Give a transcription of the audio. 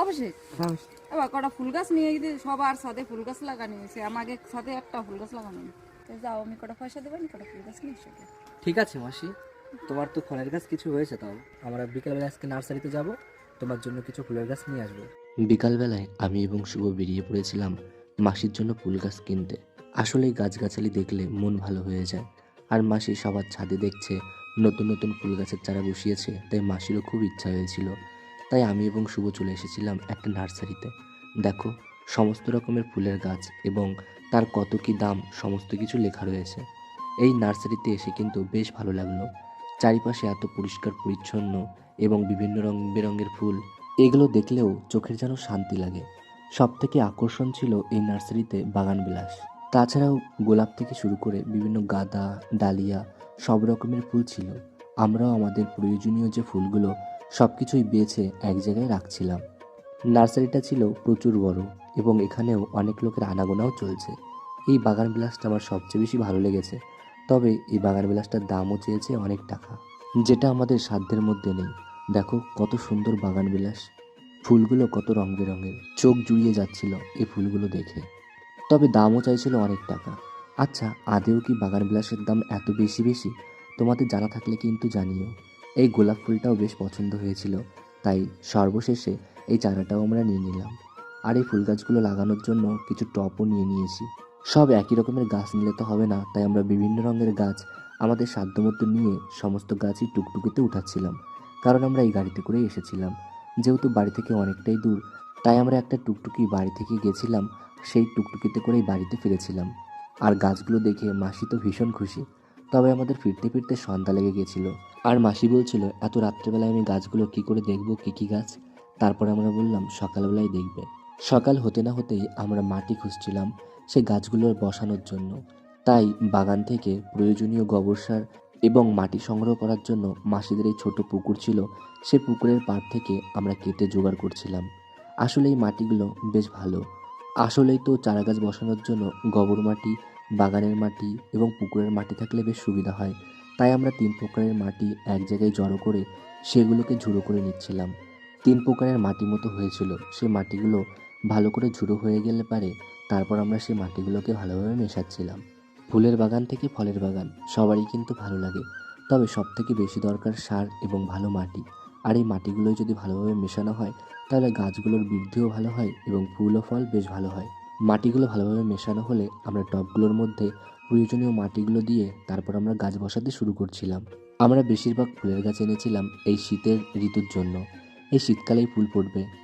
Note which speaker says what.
Speaker 1: অবশ্যই। এবার কটা ফুল গাছ নিয়ে যদি সবার সাথে ফুল গাছ লাগানো হয়েছে। আমাকে সাথে একটা ফুল গাছ লাগানো যাও আমি কটা পয়সা দেবেন কটা ফুল গাছ নিয়ে এসো।
Speaker 2: ঠিক আছে মাসি। তোমার তো ফলের গাছ কিছু হয়েছে তাও। আমরা বিকালবেলা আজকে নার্সারিতে যাব তোমার জন্য কিছু ফুলের গাছ নিয়ে আসব।
Speaker 3: বিকালবেলায় আমি এবং শুভ বেরিয়ে পড়েছিলাম মাসির জন্য ফুল গাছ কিনতে। আসলে গাছগাছালি দেখলে মন ভালো হয়ে যায়। আর মাসি সবার ছাদে দেখছে নতুন নতুন ফুল গাছের চারা বসিয়েছে তাই মাসিরও খুব ইচ্ছা হয়েছিল। তাই আমি এবং শুভ চলে এসেছিলাম একটা নার্সারিতে। দেখো, সমস্ত রকমের ফুলের গাছ এবং তার কত কি দাম সমস্ত কিছু লেখা রয়েছে। এই নার্সারিতে এসে কিন্তু বেশ ভালো লাগল। চারিপাশে এত পরিষ্কার, পরিচ্ছন্ন এবং বিভিন্ন রং বেরঙের ফুল, এগুলো দেখলেও চোখের যেন শান্তি লাগে। সব থেকে আকর্ষণ ছিল এই নার্সারিতে বাগান বিলাস তাছাড়াও গোলাপ থেকে শুরু করে বিভিন্ন গাঁদা, ডালিয়া সব রকমের ফুল ছিল। আমরাও আমাদের প্রয়োজনীয় যে ফুলগুলো সব কিছুই বেছে এক জায়গায় রাখছিলাম। নার্সারিটা ছিল প্রচুর বড় এবং এখানেও অনেক লোকের আনাগোনাও চলছে। এই বাগান বিলাসটা আমার সবচেয়ে বেশি ভালো লেগেছে। তবে এই বাগান বিলাসটার দামও চেয়েছে অনেক টাকা। যেটা আমাদের সাধ্যের মধ্যে নেই। দেখো কত সুন্দর বাগান বিলাস। ফুলগুলো কত রং বেরঙের চোখ জুড়িয়ে যাচ্ছিল এই ফুলগুলো দেখে। তবে দামও চাইছিল অনেক টাকা। আচ্ছা আদেও কি বাগান বিলাসের দাম এত বেশি বেশি? তোমাদের জানা থাকলে কিন্তু জানিও। এই গোলাপ ফুলটাও বেশ পছন্দ হয়েছিল, তাই সর্বশেষে এই চারাটাও আমরা নিয়ে নিলাম। আর এই ফুল গাছগুলো লাগানোর জন্য কিছু টপও নিয়ে নিয়েছি। সব একই রকমের গাছ নিলে তো হবে না, তাই আমরা বিভিন্ন রঙের গাছ আমাদের সাধ্যমতো নিয়ে সমস্ত গাছই টুকটুকিতে উঠাচ্ছিলাম, কারণ আমরা এই গাড়িতে করেই এসেছিলাম। যেহেতু বাড়ি থেকে অনেকটাই দূর, তাই আমরা একটা টুকটুকি বাড়ি থেকে গেছিলাম, সেই টুকটুকিতে করেই বাড়িতে ফিরেছিলাম। আর গাছগুলো দেখে মাসি তো ভীষণ খুশি। তবে আমাদের ফিরতে ফিরতে সন্ধ্যা লেগে গেছিল। আর মাসি বলছিল, এত রাত্রেবেলায় আমি গাছগুলো কি করে দেখব? কি কি গাছ? তারপরে আমরা বললাম, সকালবেলায় দেখবে। সকাল হতে না হতেই আমরা মাটি খুঁজছিলাম সে গাছগুলো বসানোর জন্য। তাই বাগান থেকে প্রয়োজনীয় গোবর সার এবং মাটি সংগ্রহ করার জন্য মাসিদের এই ছোট পুকুর ছিল, সে পুকুরের পাড় থেকে আমরা কেটে জোগাড় করছিলাম। আসলে এই মাটিগুলো বেশ ভালো। আসলেই তো চারা গাছ বসানোর জন্য গোবর মাটি বাগানের মাটি এবং পুকুরের মাটি থাকলে বেশ সুবিধা হয়। তাই আমরা তিন প্রকারের মাটি এক জায়গায় জড়ো করে সেগুলোকে ঝুড়ো করে নিচ্ছিলাম। তিন প্রকারের মাটি মতো হয়েছিল। সেই মাটিগুলো ভালো করে ঝুড়ো হয়ে গেলে পারে, তারপর আমরা সেই মাটিগুলোকে ভালোভাবে মেশাচ্ছিলাম। ফুলের বাগান থেকে ফলের বাগান, সবারই কিন্তু ভালো লাগে। তবে সব থেকে বেশি দরকার সার এবং ভালো মাটি। আর এই মাটিগুলো যদি ভালোভাবে মেশানো হয়, তাহলে গাছগুলোর বৃদ্ধিও ভালো হয় এবং ফুল ও ফল বেশ ভালো হয়। মাটিগুলো ভালোভাবে মেশানো হলে আমরা টবগুলোর মধ্যে প্রয়োজনীয় মাটিগুলো দিয়ে তারপর আমরা গাছ বসাতে শুরু করছিলাম। আমরা বেশিরভাগ ফুলের গাছ এনেছিলাম এই শীতের ঋতুর জন্য। এই শীতকালেই ফুল ফুটবে। তবে